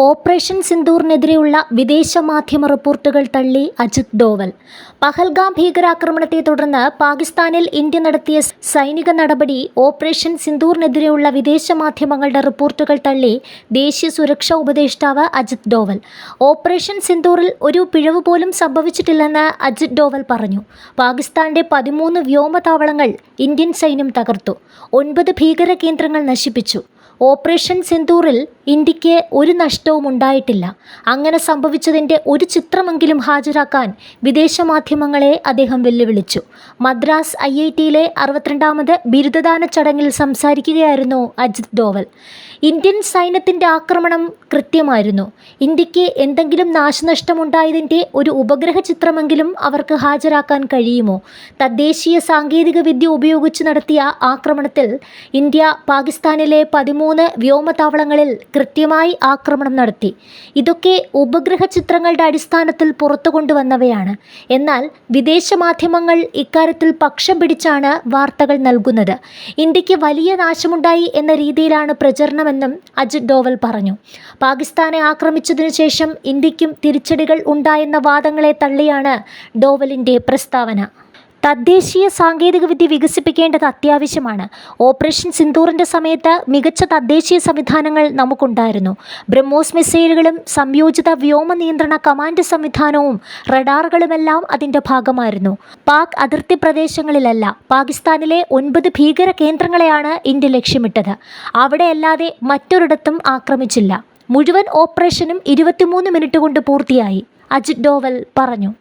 Operation സിന്ദൂറിനെതിരെയുള്ള വിദേശ മാധ്യമ റിപ്പോർട്ടുകൾ തള്ളി അജിത് ഡോവൽ. പഹൽഗാം ഭീകരാക്രമണത്തെ തുടർന്ന് പാകിസ്ഥാനിൽ ഇന്ത്യ നടത്തിയ സൈനിക നടപടി ഓപ്പറേഷൻ സിന്ദൂറിനെതിരെയുള്ള വിദേശ മാധ്യമങ്ങളുടെ റിപ്പോർട്ടുകൾ തള്ളി ദേശീയ സുരക്ഷാ ഉപദേഷ്ടാവ് അജിത് ഡോവൽ. ഓപ്പറേഷൻ സിന്ദൂറിൽ ഒരു പിഴവ് പോലും സംഭവിച്ചിട്ടില്ലെന്ന് അജിത് ഡോവൽ പറഞ്ഞു. പാകിസ്ഥാന്റെ പതിമൂന്ന് വ്യോമതാവളങ്ങൾ ഇന്ത്യൻ സൈന്യം തകർത്തു. ഒൻപത് ഭീകര കേന്ദ്രങ്ങൾ നശിപ്പിച്ചു. ഓപ്പറേഷൻ സിന്ദൂറിൽ ഇന്ത്യയ്ക്ക് ഒരു നഷ്ടവും ഉണ്ടായിട്ടില്ല. അങ്ങനെ സംഭവിച്ചതിന്റെ ഒരു ചിത്രമെങ്കിലും ഹാജരാക്കാൻ വിദേശ മാധ്യമങ്ങളെ അദ്ദേഹം വെല്ലുവിളിച്ചു. മദ്രാസ് ഐ ഐ ടിയിലെ അറുപത്തിരണ്ടാമത് ബിരുദദാന ചടങ്ങിൽ സംസാരിക്കുകയായിരുന്നു അജിത് ഡോവൽ. ഇന്ത്യൻ സൈന്യത്തിന്റെ ആക്രമണം കൃത്യമായിരുന്നു. ഇന്ത്യയ്ക്ക് എന്തെങ്കിലും നാശനഷ്ടമുണ്ടായതിന്റെ ഒരു ഉപഗ്രഹ ചിത്രമെങ്കിലും അവർക്ക് ഹാജരാക്കാൻ കഴിയുമോ? തദ്ദേശീയ സാങ്കേതിക വിദ്യ ഉപയോഗിച്ച് നടത്തിയ ആക്രമണത്തിൽ ഇന്ത്യ പാകിസ്ഥാനിലെ പതിമൂന്ന് വ്യോമതാവളങ്ങളിൽ കൃത്യമായി ആക്രമണം നടത്തി. ഇതൊക്കെ ഉപഗ്രഹ ചിത്രങ്ങളുടെ അടിസ്ഥാനത്തിൽ പുറത്തു കൊണ്ടുവന്നവയാണ്. എന്നാൽ വിദേശ മാധ്യമങ്ങൾ ഇക്കാര്യത്തിൽ പക്ഷം പിടിച്ചാണ് വാർത്തകൾ നൽകുന്നത്. ഇന്ത്യയ്ക്ക് വലിയ നാശമുണ്ടായി എന്ന രീതിയിലാണ് പ്രചരണമെന്നും അജിത് ഡോവൽ പറഞ്ഞു. പാകിസ്ഥാനെ ആക്രമിച്ചതിനു ശേഷം ഇന്ത്യക്കും തിരിച്ചടികൾ ഉണ്ടായെന്ന വാദങ്ങളെ തള്ളിയാണ് ഡോവലിന്റെ പ്രസ്താവന. തദ്ദേശീയ സാങ്കേതികവിദ്യ വികസിപ്പിക്കേണ്ടത് അത്യാവശ്യമാണ്. ഓപ്പറേഷൻ സിന്ദൂറിന്റെ സമയത്ത് മികച്ച തദ്ദേശീയ സംവിധാനങ്ങൾ നമുക്കുണ്ടായിരുന്നു. ബ്രഹ്മോസ് മിസൈലുകളും സംയോജിത വ്യോമ നിയന്ത്രണ കമാൻഡ് സംവിധാനവും റഡാറുകളുമെല്ലാം അതിന്റെ ഭാഗമായിരുന്നു. പാക് അതിർത്തി പ്രദേശങ്ങളിലല്ല പാകിസ്ഥാനിലെ ഒൻപത് ഭീകര കേന്ദ്രങ്ങളെയാണ് ഇന്ത്യ ലക്ഷ്യമിട്ടത്. അവിടെയല്ലാതെ മറ്റൊരിടത്തും ആക്രമിച്ചില്ല. മുഴുവൻ ഓപ്പറേഷനും ഇരുപത്തിമൂന്ന് മിനിറ്റ് കൊണ്ട് പൂർത്തിയായി. അജിത് ഡോവൽ പറഞ്ഞു.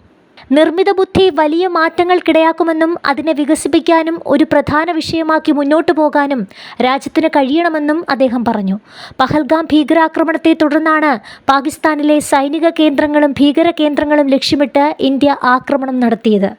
നിർമ്മിത ബുദ്ധി വലിയ മാറ്റങ്ങൾക്കിടയാക്കുമെന്നും അതിനെ വികസിപ്പിക്കാനും ഒരു പ്രധാന വിഷയമാക്കി മുന്നോട്ട് പോകാനും രാജ്യത്തിന് കഴിയണമെന്നും അദ്ദേഹം പറഞ്ഞു. പഹൽഗാം ഭീകരാക്രമണത്തെ തുടർന്നാണ് പാകിസ്ഥാനിലെ സൈനിക കേന്ദ്രങ്ങളും ഭീകര കേന്ദ്രങ്ങളും ലക്ഷ്യമിട്ട് ഇന്ത്യ ആക്രമണം നടത്തിയത്.